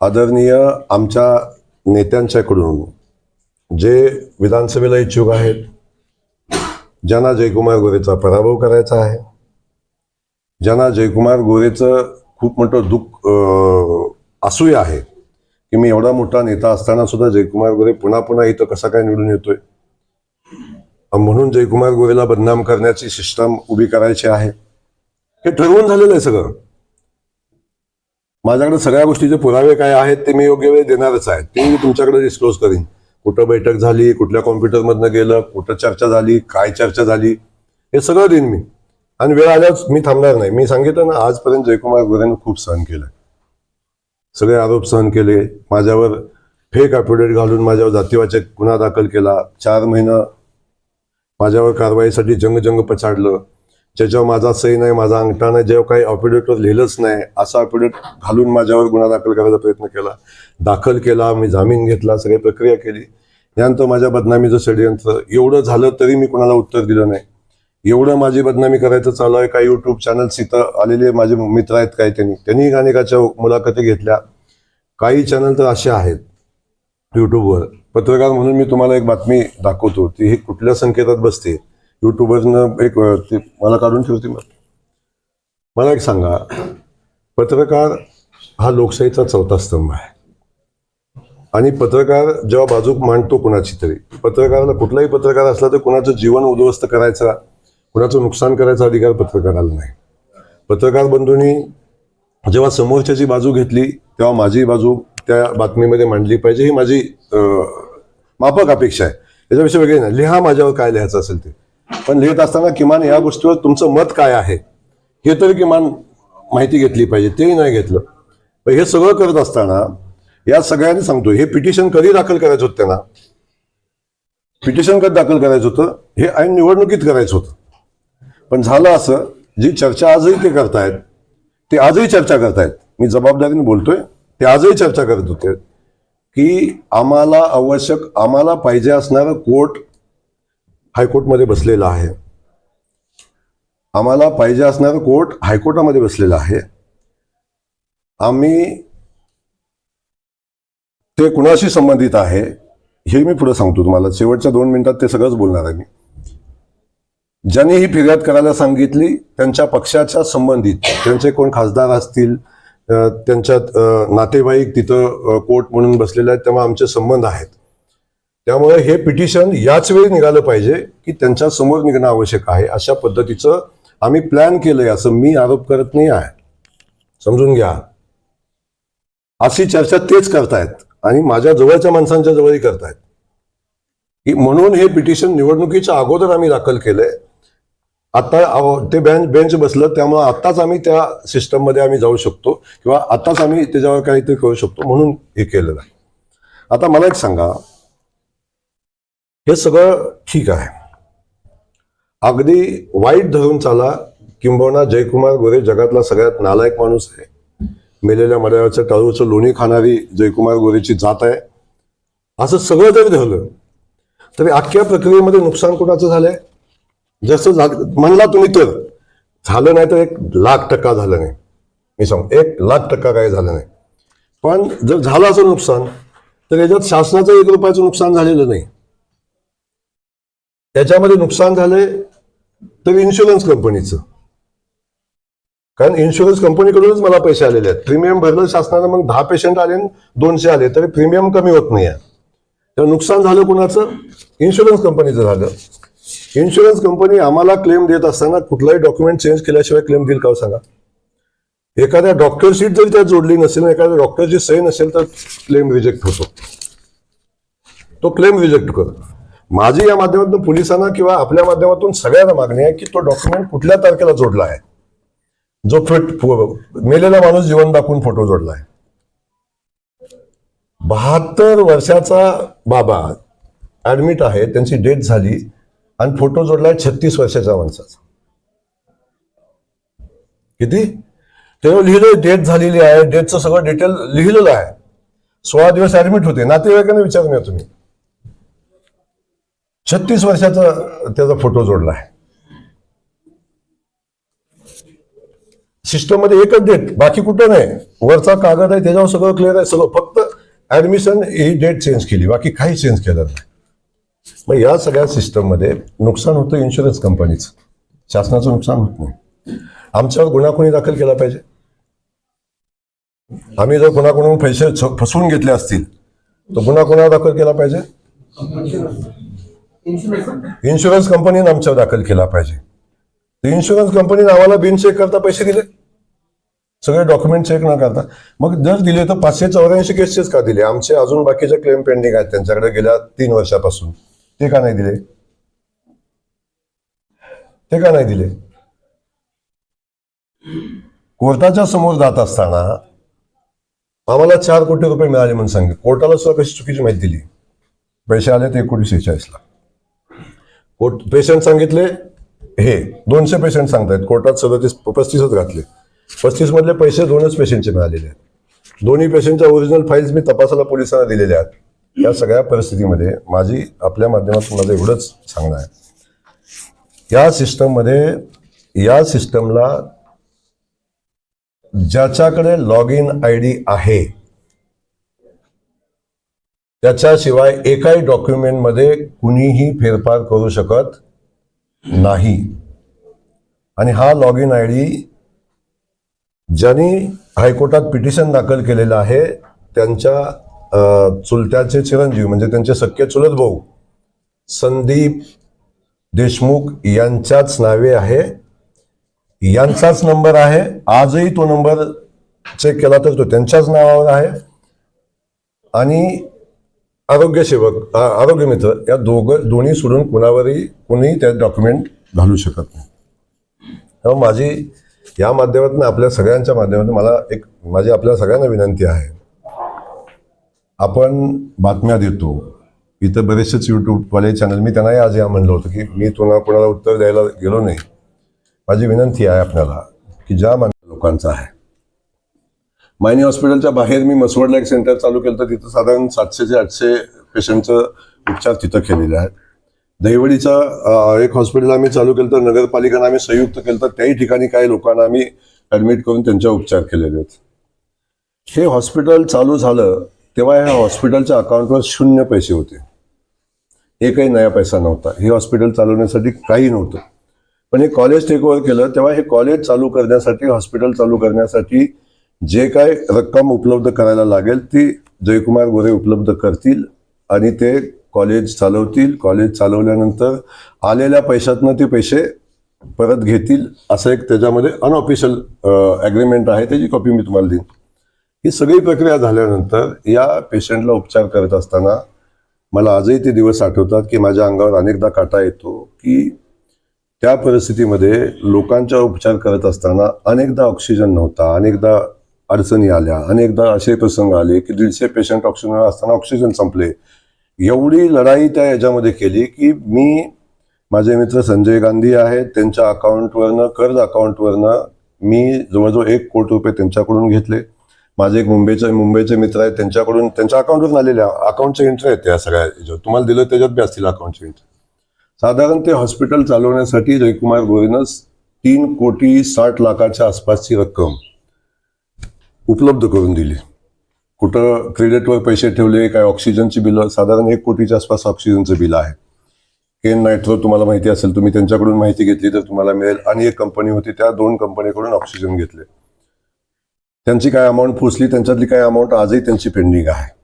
आदरणीय आमच्या नेत्यांच्याकडून जे विधानसभेला इच्छुक आहेत ज्यांना जयकुमार गोरेचा पराभव करायचा आहे ज्यांना जयकुमार गोरेचं खूप मोठं दुःख असूय आहे की मी एवढा मोठा नेता असताना सुद्धा जयकुमार गोरे पुन्हा पुन्हा इथं कसा काय निवडून येतोय? म्हणून जयकुमार गोरेला बदनाम करण्याची सिस्टम उभी करायची आहे. हे ठरवून झालेलं आहे सगळं. माझ्याकडे सगळ्या गोष्टीचे पुरावे काय आहेत ते मी योग्य वेळ देणारच आहे. ते मी तुमच्याकडे डिस्क्लोज करीन. कुठं बैठक झाली कुठल्या कॉम्प्युटरमधनं गेलं कुठं चर्चा झाली काय चर्चा झाली हे सगळं देईन मी. आणि वेळ आल्याच मी थांबणार नाही. मी सांगितलं ना आजपर्यंत जयकुमार गोरेनं खूप सहन केलं सगळे आरोप सहन केले. माझ्यावर फेक अफिडेविट घालून माझ्यावर जातीवाचक गुन्हा दाखल केला. चार महिनं माझ्यावर कारवाईसाठी जंग जंग पछाडलं. ज्याच्यावर माझा सही नाही माझा अंगठा नाही जेव्हा काही ऑपिडेटवर लिहिलंच नाही असा ऑफिडेट घालून माझ्यावर गुन्हा दाखल करायचा प्रयत्न केला. दाखल केला मी जामीन घेतला सगळी प्रक्रिया केली. यानंतर माझ्या बदनामीचं षडयंत्र एवढं झालं तरी मी कुणाला उत्तर दिलं नाही. एवढं माझी बदनामी करायचं चालू आहे. काही युट्यूब चॅनल्स इथं आलेले माझे मित्र आहेत काही त्यांनी. त्यांनीही अनेकाच्या मुलाखती घेतल्या. काही चॅनल तर असे आहेत यूट्यूबवर पत्रकार म्हणून मी तुम्हाला एक बातमी दाखवतो. ती ही कुठल्या संकेतात बसते? युट्यूबर्सनं एक ती मला काढून ठेवते मग मला एक सांगा. पत्रकार हा लोकशाहीचा चौथा स्तंभ आहे. आणि पत्रकार जेव्हा बाजू मांडतो कुणाची तरी पत्रकाराला कुठलाही पत्रकार असला तर कुणाचं जीवन उद्ध्वस्त करायचा कुणाचं नुकसान करायचा अधिकार पत्रकाराला नाही. पत्रकार बंधूंनी जेव्हा समोरच्याची बाजू घेतली तेव्हा माझी बाजू त्या बातमीमध्ये मांडली पाहिजे. ही माझी माफक अपेक्षा आहे. याच्यापेक्षा वेगळी नाही. लिहा माझ्यावर काय लिहायचं असेल ते. पण लिहित असताना किमान या गोष्टीवर तुमचं मत काय आहे? हे तरी किमान माहिती घेतली पाहिजे तेही नाही घेतलं. पण हे सगळं करत असताना या सगळ्यांनी सांगतो हे पिटिशन कधी दाखल करायचं होतं त्यांना? पिटिशन कधी दाखल करायचं होतं? हे ऐन निवडणुकीत करायचं होतं. पण झालं असं जी चर्चा आजही ते करतायत ते आजही चर्चा करतायत. मी जबाबदारीने बोलतोय ते आजही चर्चा करत होते की आम्हाला आवश्यक आम्हाला पाहिजे असणारं कोर्ट हायकोर्टमध्ये बसलेला आहे. आम्हाला पाहिजे असणारं कोर्ट हायकोर्टामध्ये बसलेलं आहे. आम्ही ते कुणाशी संबंधित आहे हे मी पुढे सांगतो तुम्हाला. शेवटच्या दोन मिनिटात ते सगळंच बोलणार आहे मी. ज्यांनी ही फिर्याद करायला सांगितली त्यांच्या पक्षाच्या संबंधित त्यांचे कोण खासदार असतील त्यांच्यात नातेवाईक तिथं कोर्ट म्हणून बसलेले आहेत तेव्हा आमचे संबंध आहेत. त्यामुळे हे पिटिशन याच वेळी निघालं पाहिजे की त्यांच्यासमोर निघणं आवश्यक आहे. अशा पद्धतीचं आम्ही प्लॅन केलंय असं मी आरोप करत नाही आहे. समजून घ्या. अशी चर्चा तेच करतायत आणि माझ्या जवळच्या माणसांच्या जवळही करतायत. की म्हणून हे पिटिशन निवडणुकीच्या अगोदर आम्ही दाखल केलंय. आता ते बेंच बेंच बसलं त्यामुळे आत्ताच आम्ही त्या सिस्टममध्ये आम्ही जाऊ शकतो किंवा आत्ताच आम्ही त्याच्यावर काहीतरी करू शकतो म्हणून हे केलेलं आहे. आता मला एक सांगा हे सगळं ठीक आहे. अगदी वाईट धरून चाला किंबहुना जयकुमार गोरे जगातला सगळ्यात नालायक माणूस आहे. मेलेल्या मड्यावरच्या टाळूचं लोणी खाणारी जयकुमार गोरेची जात आहे. असं सगळं जरी धरलं तरी अख्ख्या प्रक्रियेमध्ये नुकसान कुणाचं झालंय? जसं झालं म्हणला तुम्ही तर. झालं नाही तर एक लाख टक्का झालं नाही. मी सांग एक लाख टक्का काही झालं नाही. पण जर झालं असं नुकसान तर याच्यात शासनाचं एक रुपयाचं नुकसान झालेलं नाही. त्याच्यामध्ये नुकसान झालंय तर इन्शुरन्स कंपनीचं कारण इन्शुरन्स कंपनीकडूनच मला पैसे आलेले आहेत. प्रीमियम भरलं शासनानं मग दहा पेशंट आले दोनशे आले तरी प्रीमियम कमी होत नाही आहे तर नुकसान झालं कुणाचं? इन्शुरन्स कंपनीचं झालं. इन्शुरन्स कंपनी आम्हाला क्लेम देत असताना कुठलाही डॉक्युमेंट चेंज केल्याशिवाय क्लेम देईल का हो सांगा? एखाद्या डॉक्टर सीट जरी त्यात जोडली नसेल एखाद्या डॉक्टरची सही नसेल तर क्लेम रिजेक्ट होतो. तो क्लेम रिजेक्ट करतो. माझी या माध्यमातून पोलिसांना किंवा आपल्या माध्यमातून सगळ्यांना मागणी आहे की तो डॉक्युमेंट कुठल्या तारखेला जोडला आहे? जो फिट मेलेला माणूस जीवन दाखवून फोटो जोडला आहे. बहात्तर वर्षाचा बाबा ऍडमिट आहे त्यांची डेथ झाली आणि फोटो जोडलाय छत्तीस वर्षाच्या माणसाचा. किती? तेव्हा लिहिलं डेथ झालेली आहे डेथचं सगळं डिटेल लिहिलेलं आहे. सोळा दिवस ऍडमिट होते. नातेवाईकांना विचारून या तुम्ही. छत्तीस वर्षाचा त्याचा फोटो जोडला आहे. सिस्टममध्ये एकच डेट बाकी कुठं नाही. वरचा कागद आहे त्याच्यावर सगळं क्लिअर आहे सगळं फक्त ऍडमिशन ही डेट चेंज केली बाकी काही चेंज केलं नाही. मग या सगळ्या सिस्टममध्ये नुकसान होतं इन्शुरन्स कंपनीचं शासनाचं नुकसान होत नाही. आमच्यावर गुन्हा कोणी दाखल केला पाहिजे. आम्ही जर कोणाकडून पैसे फसवून घेतले असतील तर गुन्हा कोणावर दाखल केला पाहिजे. इन्शुरन्स कंपनीने आमच्यावर दाखल केला पाहिजे. इन्शुरन्स कंपनीने आम्हाला बिन चेक करता पैसे दिले. सगळे डॉक्युमेंट चेक न करता. मग जर दिले तर पाचशे चौऱ्याऐंशी केसेस का दिले? आमचे अजून बाकीचे क्लेम पेंडिंग आहेत. त्यांच्याकडे गेल्या तीन वर्षापासून. ते का नाही दिले? ते का नाही दिले? कोर्टाच्या समोर जात असताना आम्हाला चार कोटी रुपये मिळाले म्हणून सांगितले. कोर्टाला सुद्धा कशी चुकीची माहिती दिली? पैसे आले ते एकोणीसशे शेहेचाळीसला कोर्ट पेशंट सांगितले हे दोनशे पेशंट सांगतायत. कोर्टात सदतीस पस्तीसच घातले. पस्तीस मधले पैसे दोनच पेशंटचे मिळालेले आहेत. दोन्ही पेशंटच्या ओरिजिनल फाईल्स मी तपासाला पोलिसांना दिलेल्या आहेत. या सगळ्या परिस्थितीमध्ये माझी आपल्या माध्यमातून माझं एवढंच सांगणं आहे. या सिस्टममध्ये या सिस्टमला ज्याच्याकडे लॉग इन आय डी आहे त्याच्याशिवाय एकाही डॉक्युमेंटमध्ये कुणीही फेरफार करू शकत नाही. आणि हा लॉग इन आय डी ज्यांनी हायकोर्टात पिटिशन दाखल केलेलं आहे त्यांच्या चुलत्याचे चिरंजीव म्हणजे त्यांचे सख्य चुलत भाऊ संदीप देशमुख यांच्याच नावे आहे. यांचाच नंबर आहे. आजही तो नंबर चेक केला तर तो त्यांच्याच नावावर आहे. आणि आरोग्य सेवक आरोग्य मित्र या दोघं दोन्ही सोडून कुणावरही कुणीही त्या डॉक्युमेंट घालू शकत नाही. तेव्हा माझी या माध्यमातून आपल्या सगळ्यांच्या माध्यमातून मला एक माझी आपल्या सगळ्यांना विनंती आहे. आपण बातम्या देतो. इथं बरेचसेच यूट्यूबवाले चॅनल मी त्यांनाही आज या म्हणलं होतं की मी तुम्हाला कोणाला उत्तर द्यायला गेलो नाही. माझी विनंती आहे आपल्याला की ज्या मान लोकांचा आहे मायनी हॉस्पिटलच्या बाहेर मी मसवडला एक सेंटर चालू केलं तर तिथं साधारण सातशे ते आठशे पेशंटचं उपचार तिथं केलेले आहेत. दहिवडीचा एक हॉस्पिटल आम्ही चालू केलं तर नगरपालिकेनं आम्ही संयुक्त केलं तर त्याही ठिकाणी काही लोकांना आम्ही ऍडमिट करून त्यांच्या उपचार केलेले आहेत. हे हॉस्पिटल चालू झालं तेव्हा ह्या हॉस्पिटलच्या अकाउंटवर शून्य पैसे होते. एकही नया पैसा नव्हता. हे हॉस्पिटल चालवण्यासाठी काही नव्हतं. पण हे कॉलेज टेक ओव्हर केलं. तेव्हा हे कॉलेज चालू करण्यासाठी हॉस्पिटल चालू करण्यासाठी जे काय रक्कम उपलब्ध करायला लागेल ती जयकुमार गोरे उपलब्ध करतील आणि ते कॉलेज चालवतील. कॉलेज चालवल्यानंतर आलेल्या पैशातनं ते पैसे परत घेतील. असं एक त्याच्यामध्ये अनऑफिशियल ॲग्रीमेंट आहे. त्याची कॉपी मी तुम्हाला देईन. ही सगळी प्रक्रिया झाल्यानंतर या पेशंटला उपचार करत असताना मला आजही ते दिवस आठवतात की माझ्या अंगावर अनेकदा काटा येतो की त्या परिस्थितीमध्ये लोकांचा उपचार करत असताना अनेकदा ऑक्सिजन नव्हता. अनेकदा अडचणी आल्या. अनेकदा असे प्रसंग आले की दीडशे पेशंट ऑक्सिजन असताना ऑक्सिजन संपले. एवढी लढाई त्या याच्यामध्ये केली की मी माझे मित्र संजय गांधी आहेत त्यांच्या अकाउंटवरनं कर्ज अकाउंटवरनं मी जवळजवळ एक कोटी रुपये त्यांच्याकडून घेतले. माझे एक मुंबईचे मुंबईचे मित्र आहेत त्यांच्याकडून त्यांच्या अकाउंटवरून आलेले अकाउंटचे एंट्री आहेत त्या सगळ्या याच्यावर. तुम्हाला दिलं त्याच्यात बी असतील अकाउंटचे एंट्री साधारण ते हॉस्पिटल चालवण्यासाठी जयकुमार गोरेनं तीन कोटी साठ लाखाच्या आसपासची रक्कम उपलब्ध करून दिली. कुठं क्रेडिटवर पैसे ठेवले काय ऑक्सिजनची बिलं साधारण एक कोटीच्या आसपास ऑक्सिजनचं बिल आहे. केन नाईटवर तुम्हाला माहिती असेल तुम्ही त्यांच्याकडून माहिती घेतली तर तुम्हाला मिळेल. आणि एक कंपनी होती त्या दोन कंपनीकडून ऑक्सिजन घेतले. त्यांची काय अमाऊंट पोचली त्यांच्यातली काय अमाऊंट आजही त्यांची पेंडिंग आहे.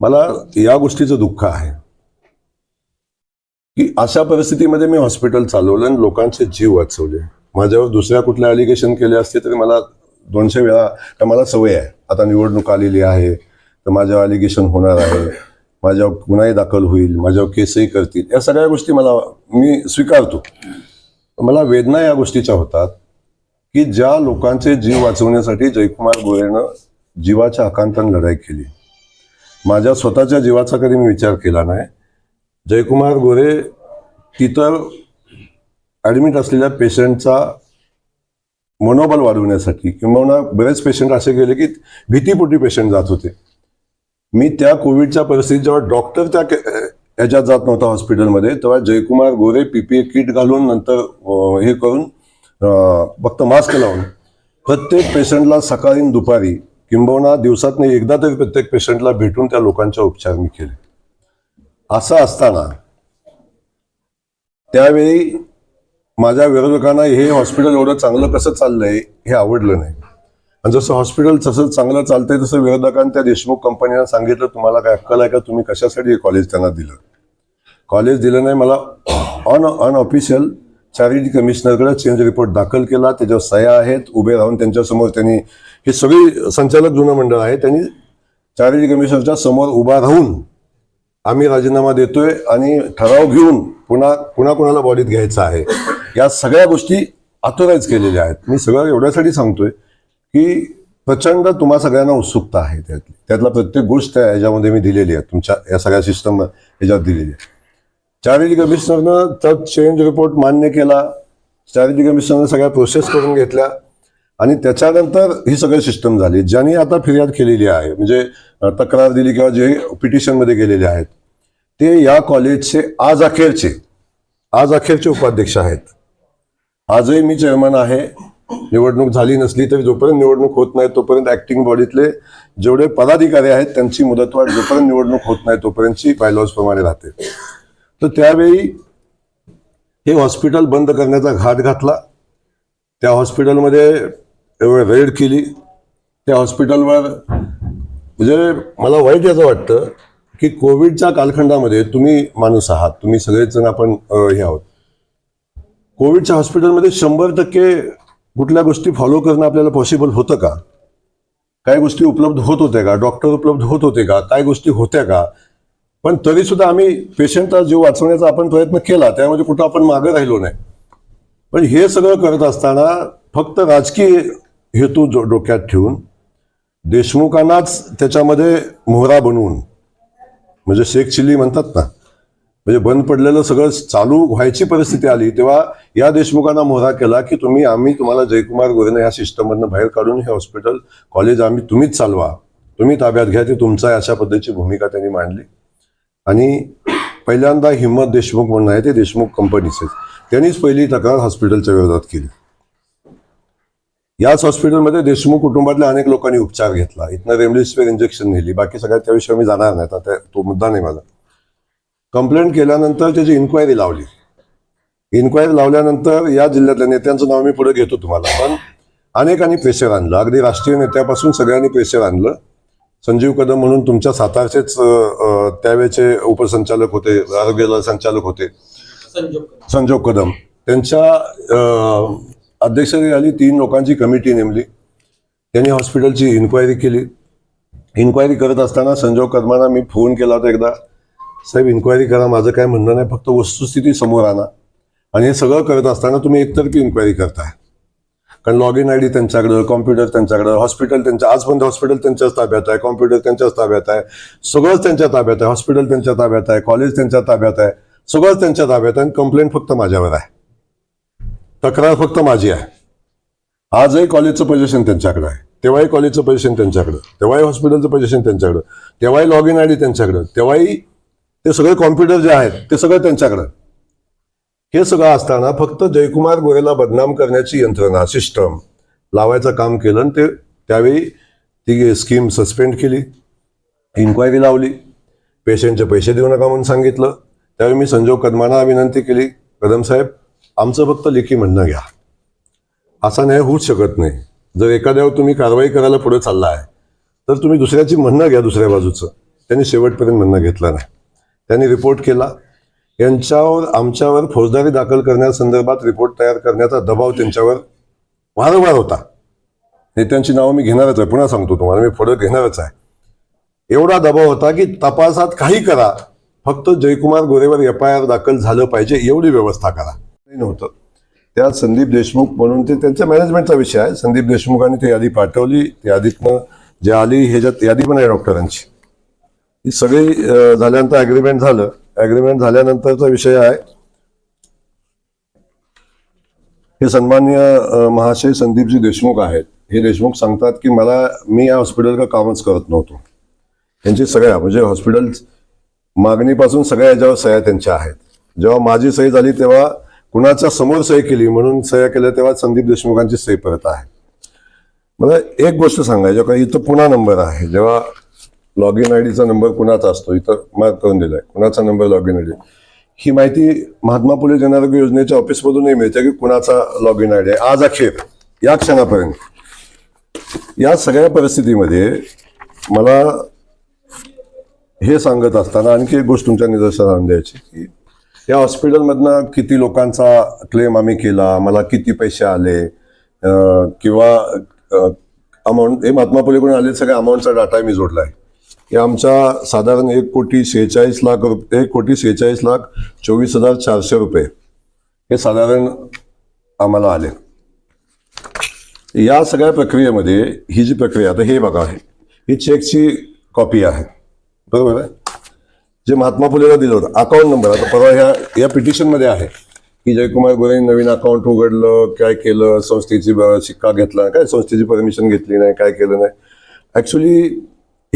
मला या गोष्टीचं दुःख आहे. की अशा परिस्थितीमध्ये मी हॉस्पिटल चालवलं आणि लोकांचे जीव वाचवले. माझ्यावर दुसऱ्या कुठल्या अलिगेशन केले असते तरी मला दोनशे वेळा तर मला सवय आहे. आता निवडणूक आलेली आहे तर माझ्यावर अलिगेशन होणार आहे माझ्यावर गुन्हाही दाखल होईल माझ्यावर केसही करतील या सगळ्या गोष्टी मला मी स्वीकारतो. मला वेदना या गोष्टीच्या होतात की ज्या लोकांचे जीव वाचवण्यासाठी जयकुमार गोरेनं जीवाच्या आकांतान लढाई केली. माझ्या स्वतःच्या जीवाचा कधी मी विचार केला नाही. जयकुमार गोरे तिथं ॲडमिट असलेल्या पेशंटचा मनोबल वाढवण्यासाठी किंवा बरेच पेशंट असे गेले की भीतीपोटी पेशंट जात होते. मी त्या कोविडच्या परिस्थितीत जेव्हा डॉक्टर त्या याच्यात ह्याच्यात जात नव्हता हॉस्पिटलमध्ये तेव्हा जयकुमार गोरे पीपीए किट घालून नंतर हे करून फक्त मास्क लावून प्रत्येक पेशंटला सकाळी दुपारी किंबहुना दिवसात एकदा तरी प्रत्येक पेशंटला भेटून त्या लोकांच्या उपचार मी केले. असं असताना त्यावेळी माझ्या विरोधकांना हे हॉस्पिटल एवढं चांगलं कसं चाललंय हे आवडलं नाही. आणि जसं हॉस्पिटल तसं चांगलं चालतंय तसं विरोधकांनी त्या देशमुख कंपनीनं सांगितलं तुम्हाला काय अक्कल आहे का? तुम्ही कशासाठी हे कॉलेज त्यांना दिलं? कॉलेज दिलं नाही मला ऑन अनऑफिशियल चॅरिटी कमिशनरकडे चेंज रिपोर्ट दाखल केला. त्याच्यावर सह्या आहेत उभे राहून त्यांच्यासमोर त्यांनी हे सगळी संचालक जुनं मंडळ आहे त्यांनी चॅरिटी कमिशनरच्या समोर उभा राहून आम्ही राजीनामा देतोय आणि ठराव घेऊन पुन्हा पुन्हा कोणाला बॉडीत घ्यायचा आहे? या सगळ्या गोष्टी ऑथोराईज केलेल्या आहेत. मी सगळं एवढ्यासाठी सांगतोय की प्रचंड तुम्हा सगळ्यांना उत्सुकता आहे त्यातली. त्यातला प्रत्येक गोष्ट आहे याच्यामध्ये मी दिलेली आहे. तुमच्या या सगळ्या सिस्टम याच्यात दिलेली आहे. चॅरिटी कमिशनरनं तर चेंज रिपोर्ट मान्य केला. चॅरिटी कमिशनरनं सगळ्या प्रोसेस करून घेतल्या. आणि त्याच्यानंतर ही सगळी सिस्टम झाली. ज्यांनी आता फिर्याद केलेली आहे म्हणजे तक्रार दिली किंवा जे पिटिशनमध्ये गेलेले आहेत ते या कॉलेजचे आज अखेरचे आज अखेरचे उपाध्यक्ष आहेत. आजही मी चेअरमन आहे. निवडणूक झाली नसली तरी जोपर्यंत निवडणूक होत नाही तोपर्यंत ऍक्टिंग बॉडीतले जेवढे पदाधिकारी आहेत त्यांची मुदतवाढ जोपर्यंत निवडणूक होत नाही तोपर्यंतची बायलॉज प्रमाणे राहते. तर त्यावेळी हे हॉस्पिटल बंद करण्याचा घाट घातला. त्या हॉस्पिटलमध्ये एवढं रेड केली. त्या हॉस्पिटलवर म्हणजे मला वाईट याचं वाटतं की कोविडच्या कालखंडामध्ये तुम्ही माणूस आहात. तुम्ही सगळेच जण आपण हे आहोत. कोविडच्या हॉस्पिटलमध्ये शंभर टक्के कुठल्या गोष्टी फॉलो करणं आपल्याला पॉसिबल होतं का? काही गोष्टी उपलब्ध होत होत्या का? डॉक्टर उपलब्ध होत होते का? काय गोष्टी होत्या का? पण तरी सुद्धा आम्ही पेशंटचा जीव वाचवण्याचा आपण प्रयत्न केला त्यामध्ये कुठं आपण मागे राहिलो नाही. पण हे सगळं करत असताना फक्त राजकीय हेतू जो- डोक्यात ठेवून देशमुखांनाच त्याच्यामध्ये मोहरा बनवून म्हणजे शेख चिल्ली म्हणतात ना म्हणजे बंद पडलेलं सगळं चालू व्हायची परिस्थिती आली तेव्हा या देशमुखांना मोहरा केला की तुम्ही आम्ही तुम्हाला जयकुमार गोरेने ह्या सिस्टममधनं बाहेर काढून हे हॉस्पिटल कॉलेज आम्ही तुम्हीच चालवा. तुम्ही ताब्यात घ्या ते तुमचा अशा पद्धतीची भूमिका त्यांनी मांडली. आणि पहिल्यांदा हिम्मत देशमुख म्हणून आहे ते देशमुख कंपनीचे त्यांनीच पहिली तक्रार हॉस्पिटलच्या विरोधात केली. याच हॉस्पिटलमध्ये देशमुख कुटुंबातल्या अनेक लोकांनी उपचार घेतला. इथनं रेमडेसिवीर इंजेक्शन नेली. बाकी सगळ्या त्याविषयी मी जाणार नाही आता तो मुद्दा नाही माझा. कंप्लेंट केल्यानंतर त्याची इन्क्वायरी लावली. इन्क्वायरी लावल्यानंतर या जिल्ह्यातल्या नेत्यांचं नाव मी पुढे घेतो तुम्हाला. पण अनेकांनी प्रेशर आणलं. अगदी राष्ट्रीय नेत्यापासून सगळ्यांनी प्रेशर आणलं. संजीव कदम म्हणून तुमच्या सातारचेच त्यावेळेचे उपसंचालक होते आरोग्य संचालक होते. संजोग कदम. त्यांच्या अं, अध्यक्षतेखाली तीन लोकांची कमिटी नेमली. त्यांनी हॉस्पिटलची इन्क्वायरी केली. इन्क्वायरी करत असताना संजोग कदमांना मी फोन केला होता एकदा. साहेब इन्क्वायरी करा माझं काय म्हणणं नाही फक्त वस्तुस्थिती समोर आणा. आणि हे सगळं करत असताना तुम्ही एकतर्फी इन्क्वायरी करताय. कारण लॉग इन आय डी त्यांच्याकडं कॉम्प्युटर त्यांच्याकडं हॉस्पिटल त्यांच्या आजपर्यंत हॉस्पिटल त्यांच्याच ताब्यात आहे कॉम्प्युटर त्यांच्याच ताब्यात आहे सगळंच त्यांच्या ताब्यात आहे हॉस्पिटल त्यांच्या ताब्यात आहे कॉलेज त्यांच्या ताब्यात आहे सगळंच त्यांच्या ताब्यात आहे आणि कंप्लेंट फक्त माझ्यावर आहे. तक्रार फक्त माझी आहे. आजही कॉलेजचं पोझिशन त्यांच्याकडे आहे. तेव्हाही कॉलेजचं पोझिशन त्यांच्याकडं तेव्हाही हॉस्पिटलचं पोझिशन त्यांच्याकडं तेव्हाही लॉग इन आय डी त्यांच्याकडं तेव्हाही ते सगळे कॉम्प्युटर जे आहेत ते सगळं त्यांच्याकडं. हे सगळं असताना फक्त जयकुमार गोरेला बदनाम करण्याची यंत्रणा सिस्टम लावायचं काम केलं आणि ते त्यावेळी ती स्कीम सस्पेंड केली. इन्क्वायरी लावली. पेशंटचे पैसे देऊ नका म्हणून सांगितलं. त्यावेळी मी संजोग कदमांना विनंती केली. कदम साहेब आमचं फक्त लेखी म्हणणं घ्या. असा न्याय होऊच शकत नाही. जर एखाद्यावर तुम्ही कारवाई करायला पुढे चालला आहे तर तुम्ही दुसऱ्याची म्हणणं घ्या दुसऱ्या बाजूचं. त्यांनी शेवटपर्यंत म्हणणं घेतलं नाही. त्यांनी रिपोर्ट केला. यांच्यावर आमच्यावर फौजदारी दाखल करण्यासंदर्भात रिपोर्ट तयार करण्याचा दबाव त्यांच्यावर वारंवार होता. नेत्यांची नावं मी घेणारच आहे. पुन्हा सांगतो तुम्हाला मी पुढे घेणारच आहे. एवढा दबाव होता की तपासात काही करा. फक्त जयकुमार गोरेवर एफ आय आर दाखल झालं पाहिजे एवढी व्यवस्था करा. नव्हतं. त्यात संदीप देशमुख म्हणून ते त्यांच्या मॅनेजमेंटचा विषय आहे. संदीप देशमुखांनी ती यादी पाठवली. त्या यादीतनं जे आली ह्याच्यात यादी पण आहे डॉक्टरांची ही सगळी झाल्यानंतर ॲग्रीमेंट झालं. ॲग्रीमेंट झाल्यानंतरचा विषय आहे. हे सन्मान्य महाशय संदीपजी देशमुख आहेत. हे देशमुख सांगतात की मला मी या हॉस्पिटलचं कामच करत नव्हतो. त्यांची सगळ्या म्हणजे हॉस्पिटल मागणीपासून सगळ्या याच्यावर सह्या त्यांच्या आहेत. जेव्हा माझी सही झाली तेव्हा कुणाच्या समोर सही केली म्हणून सह्या केल्या तेव्हा संदीप देशमुखांची सही परत आहे. मला एक गोष्ट सांगायची का इथं पुन्हा नंबर आहे. जेव्हा लॉग इन आय डीचा नंबर कुणाचा असतो? इथं मार्क करून दिलाय. कुणाचा number log in I D ही माहिती महात्मा फुले जनआरोग्य योजनेच्या ऑफिसमधूनही मिळते की कुणाचा लॉग इन आय डी आहे? आज अखेर या क्षणापर्यंत. या सगळ्या परिस्थितीमध्ये मला हे सांगत असताना आणखी एक गोष्ट तुमच्या निदर्शनास आणून द्यायची की या हॉस्पिटलमधनं किती लोकांचा क्लेम आम्ही केला मला किती पैसे आले किंवा अमाऊंट हे महात्मा फुलेकडून आले सगळ्या अमाऊंटचा डाटा मी जोडला आहे. की आमचा साधारण एक कोटी सेहेचाळीस लाख रुपये एक कोटी सेहेचाळीस लाख चोवीस हजार चारशे रुपये हे साधारण आम्हाला आले. या सगळ्या प्रक्रियेमध्ये ही जी प्रक्रिया आता हे बघा आहे ही चेकची कॉपी आहे. बरोबर आहे? जे महात्मा फुलेला दिलं होतं अकाउंट नंबर आता परवा ह्या या पिटिशनमध्ये आहे की जयकुमार गोरे नवीन अकाउंट उघडलं काय केलं संस्थेची ब- शिक्का घेतला काय संस्थेची परमिशन घेतली नाही काय केलं नाही. ॲक्च्युली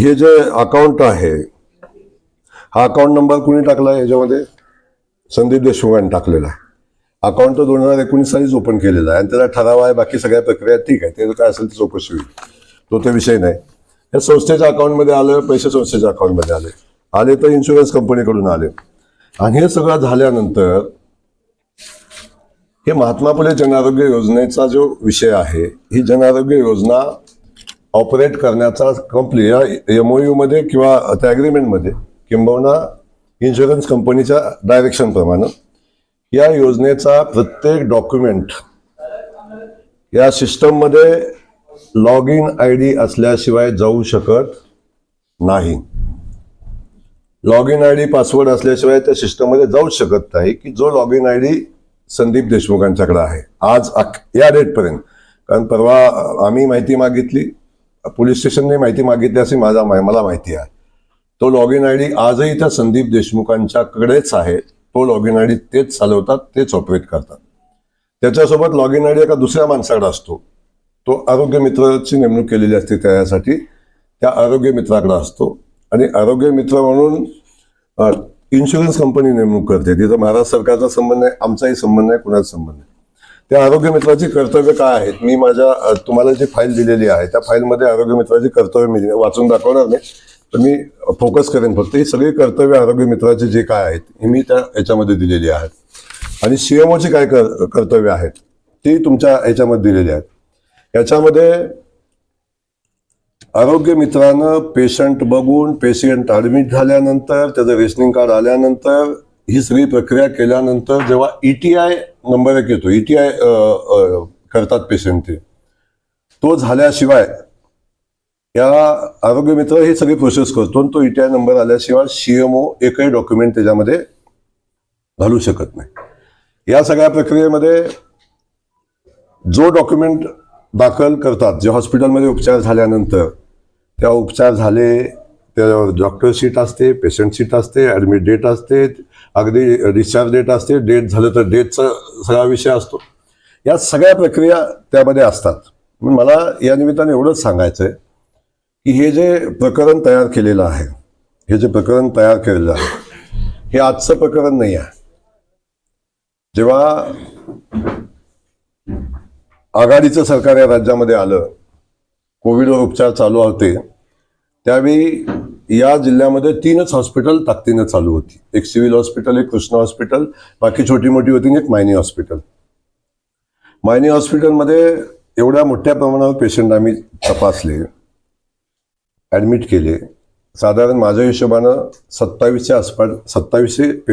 हे जे अकाउंट आहे हा अकाउंट नंबर कुणी टाकला याच्यामध्ये? संदीप देशमुखांनी टाकलेला आहे. अकाउंट तो दोन हजार एकोणीस सालीच ओपन केलेला आहे आणि त्याला ठराव आहे बाकी सगळ्या प्रक्रिया ठीक आहे. ते काय असेल ते चौकशी होईल. तो ते विषय नाही. या संस्थेच्या अकाउंटमध्ये आलं पैसे संस्थेच्या अकाउंटमध्ये आले. आले तर इन्शुरन्स कंपनीकडून आले. आणि हे सगळं झाल्यानंतर हे महात्मा फुले जनआरोग्य योजनेचा जो विषय आहे ही जनआरोग्य योजना ऑपरेट करण्याचा कंप्ली या एमओयू मध्ये किंवा त्या अग्रीमेंटमध्ये किंबहुना इन्शुरन्स कंपनीच्या डायरेक्शन प्रमाणे या योजनेचा प्रत्येक डॉक्युमेंट या सिस्टममध्ये लॉग इन आय डी असल्याशिवाय जाऊ शकत नाही. Log in I D password असल्याशिवाय त्या सिस्टममध्ये जाऊच शकत नाही की जो log in I D Sandeep देशमुखांच्याकडे आहे. आज या डेटपर्यंत कारण परवा आम्ही माहिती मागितली पोलीस स्टेशनने माहिती मागितली असे माझा मला माहिती आहे. तो लॉग इन आय डी आजही त्या संदीप देशमुखांच्याकडेच आहे. तो लॉग इन आय डी तेच चालवतात तेच ऑपरेट करतात. त्याच्यासोबत लॉग इन आय डी एका दुसऱ्या माणसाकडे असतो. तो आरोग्य मित्राची नेमणूक केलेली असते त्यासाठी. त्या आरोग्य मित्राकडे असतो. आणि आरोग्य मित्र म्हणून इन्शुरन्स कंपनी नेमणूक करते. तिथं महाराष्ट्र सरकारचा संबंध आहे आमचाही संबंध आहे कुणाचा संबंध आहे त्या आरोग्य मित्राची कर्तव्य काय आहेत? मी माझ्या तुम्हाला जी फाईल दिलेली आहे त्या फाईलमध्ये आरोग्य मित्राची कर्तव्य मी वाचून दाखवणार नाही. तर मी फोकस करेन फक्त ही सगळी कर्तव्य आरोग्य मित्राचे जे काय आहेत हे मी त्या याच्यामध्ये दिलेली आहेत. आणि सीएमओची काय कर- कर्तव्य आहेत? ती तुमच्या याच्यामध्ये दिलेली आहेत. याच्यामध्ये आरोग्य मित्रानं पेशंट बघून पेशंट ॲडमिट झाल्यानंतर त्याचं रेशनिंग कार्ड आल्यानंतर ही सगळी प्रक्रिया केल्यानंतर जेव्हा ईटीआय नंबर एक येतो ईटीआय करतात पेशंट ते तो झाल्याशिवाय या आरोग्य मित्र हे सगळी प्रोसेस करतो आणि तो ईटीआय नंबर आल्याशिवाय सीएमओ एकही डॉक्युमेंट त्याच्यामध्ये घालू शकत नाही. या सगळ्या प्रक्रियेमध्ये जो डॉक्युमेंट दाखल करतात जे हॉस्पिटलमध्ये उपचार झाल्यानंतर त्या उपचार झाले त्याच्यावर डॉक्टर शीट असते पेशंट शीट असते ॲडमिट डेट असते अगदी डिस्चार्ज डेट असते डेट झालं तर डेटचा सगळा विषय असतो. या सगळ्या प्रक्रिया त्यामध्ये असतात. मला या निमित्ताने एवढंच सांगायचं आहे की हे जे प्रकरण तयार केलेलं आहे हे जे प्रकरण तयार केलेलं आहे हे आजचं प्रकरण नाही आहे. जेव्हा आघाडीचं सरकार या राज्यामध्ये आलं कोविडवर उपचार चालू होते त्यावेळी या जिल्ह्यामध्ये तीनच हॉस्पिटल ताकदीनं चालू होती. एक सिव्हिल हॉस्पिटल एक कृष्णा हॉस्पिटल बाकी छोटी मोठी होती एक मायनी हॉस्पिटल मायनी हॉस्पिटलमध्ये एवढ्या मोठ्या प्रमाणावर पेशंट आम्ही तपासले ॲडमिट केले. साधारण माझ्या हिशोबानं सत्तावीसच्या आसपास सत्तावीसशे पेशंट